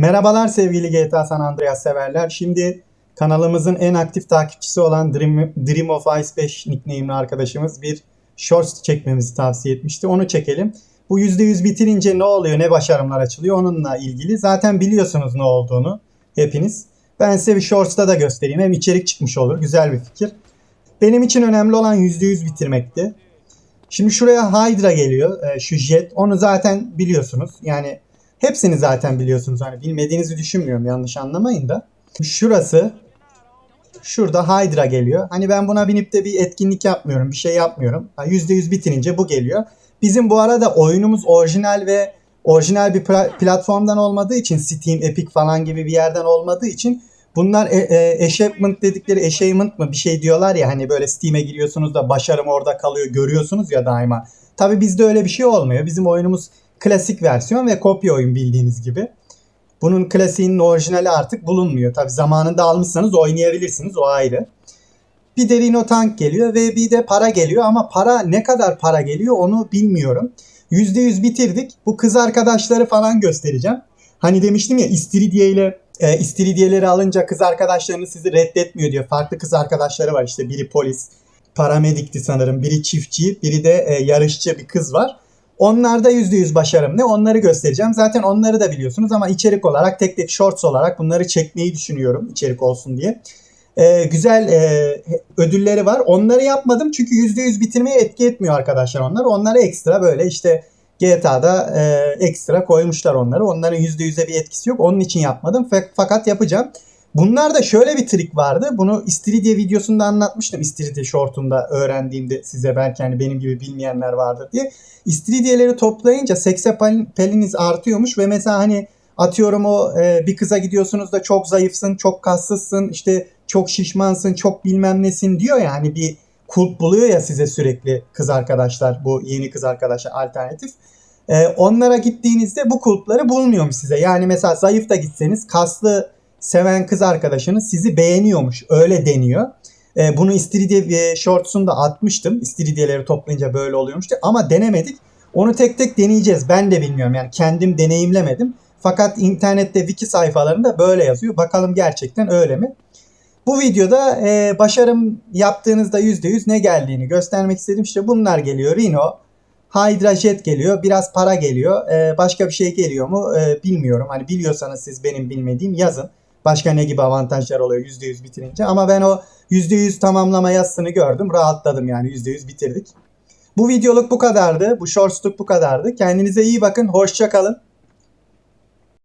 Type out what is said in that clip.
Merhabalar sevgili GTA San Andreas severler. Şimdi kanalımızın en aktif takipçisi olan Dream, Dream of Ice 5 nickname'li arkadaşımız bir shorts çekmemizi tavsiye etmişti. Onu çekelim. Bu %100 bitirince ne oluyor, ne başarımlar açılıyor onunla ilgili. Zaten biliyorsunuz ne olduğunu hepiniz. Ben size bir shorts'ta da göstereyim. Hem içerik çıkmış olur. Güzel bir fikir. Benim için önemli olan %100 bitirmekti. Şimdi şuraya Hydra geliyor. e, şu jet. Onu zaten biliyorsunuz. Yani hepsini zaten biliyorsunuz. Hani bilmediğinizi düşünmüyorum. Yanlış anlamayın da. Şurası Şurada Hydra geliyor. Hani ben buna binip de bir etkinlik yapmıyorum. Bir şey yapmıyorum. Ha, %100 bitirince bu geliyor. Bizim bu arada oyunumuz orijinal ve orijinal bir pla- platformdan olmadığı için Steam, Epic falan gibi bir yerden olmadığı için bunlar e, e, dedikleri achievement mı bir şey diyorlar ya hani böyle Steam'e giriyorsunuz da başarım orada kalıyor görüyorsunuz ya daima. Tabi bizde öyle bir şey olmuyor. Bizim oyunumuz klasik versiyon ve kopya oyun bildiğiniz gibi. Bunun klasiğinin orijinali artık bulunmuyor. Tabi zamanında almışsanız oynayabilirsiniz o ayrı. Bir de Rhino Tank geliyor ve bir de para geliyor ama para ne kadar para geliyor onu bilmiyorum. %100 bitirdik. Bu kız arkadaşları falan göstereceğim. Hani demiştim ya İstiridye ile e, İstiridyeleri alınca kız arkadaşlarını sizi reddetmiyor diyor. Farklı kız arkadaşları var işte biri polis, paramedikti sanırım. Biri çiftçi, biri de e, yarışçı bir kız var. Onlarda %100 başarım ne onları göstereceğim. Zaten onları da biliyorsunuz ama içerik olarak tek tek shorts olarak bunları çekmeyi düşünüyorum içerik olsun diye. Ee, güzel e, ödülleri var. Onları yapmadım çünkü %100 bitirmeye etki etmiyor arkadaşlar onlar. Onları ekstra böyle işte GTA'da e, ekstra koymuşlar onları. Onların %100'e bir etkisi yok. Onun için yapmadım. Fa- Fakat yapacağım. Bunlarda şöyle bir trik vardı. Bunu İstiridye videosunda anlatmıştım. İstiridye shortunda öğrendiğimde size belki hani benim gibi bilmeyenler vardır diye. İstiridyeleri toplayınca seksapeliniz artıyormuş ve mesela hani atıyorum o e, bir kıza gidiyorsunuz da çok zayıfsın, çok kassızsın, işte çok şişmansın, çok bilmem nesin diyor ya hani bir kulp buluyor ya size sürekli kız arkadaşlar, bu yeni kız arkadaşlar alternatif. E, onlara gittiğinizde bu kulpları bulmuyormuş size. Yani mesela zayıf da gitseniz kaslı seven kız arkadaşınız sizi beğeniyormuş. Öyle deniyor. E, bunu İstiridye e, Shorts'unda atmıştım. İstiridyeleri toplayınca böyle oluyormuş diye. Ama denemedik. Onu tek tek deneyeceğiz. Ben de bilmiyorum. Yani kendim deneyimlemedim. Fakat internette wiki sayfalarında böyle yazıyor. Bakalım gerçekten öyle mi? Bu videoda e, başarım yaptığınızda %100 ne geldiğini göstermek istedim. İşte bunlar geliyor. Rhino, Hydra Jet geliyor. Biraz para geliyor. E, başka bir şey geliyor mu e, bilmiyorum. Hani biliyorsanız siz benim bilmediğim yazın. Başka ne gibi avantajlar oluyor %100 bitirince. Ama ben o %100 tamamlama yazısını gördüm. Rahatladım yani %100 bitirdik. Bu videoluk bu kadardı. Bu shortsluk bu kadardı. Kendinize iyi bakın. Hoşça kalın.